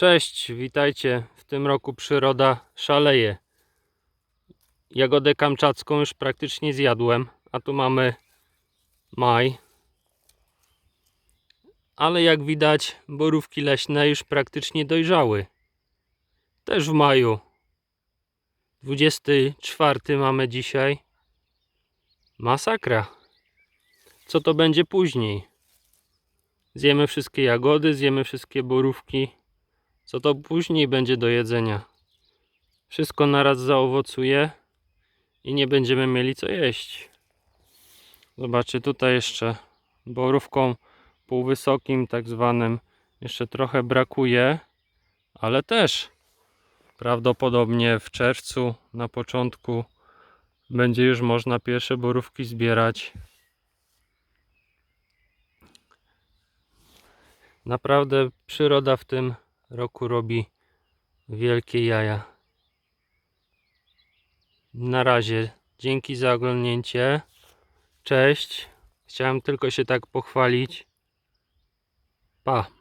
Cześć, witajcie. W tym roku przyroda szaleje. Jagodę kamczacką już praktycznie zjadłem, a tu mamy maj. Ale jak widać, borówki leśne już praktycznie dojrzały. Też w maju. 24 mamy dzisiaj. Masakra. Co to będzie później? Zjemy wszystkie jagody, zjemy wszystkie borówki. Co to później będzie do jedzenia? Wszystko naraz zaowocuje i nie będziemy mieli co jeść. Zobaczcie, tutaj jeszcze borówką półwysokim, tak zwanym, jeszcze trochę brakuje, ale też prawdopodobnie w czerwcu na początku będzie już można pierwsze borówki zbierać. Naprawdę przyroda w tym roku robi wielkie jaja. Na razie, dzięki za oglądnięcie. Cześć. Chciałem tylko się tak pochwalić. Pa.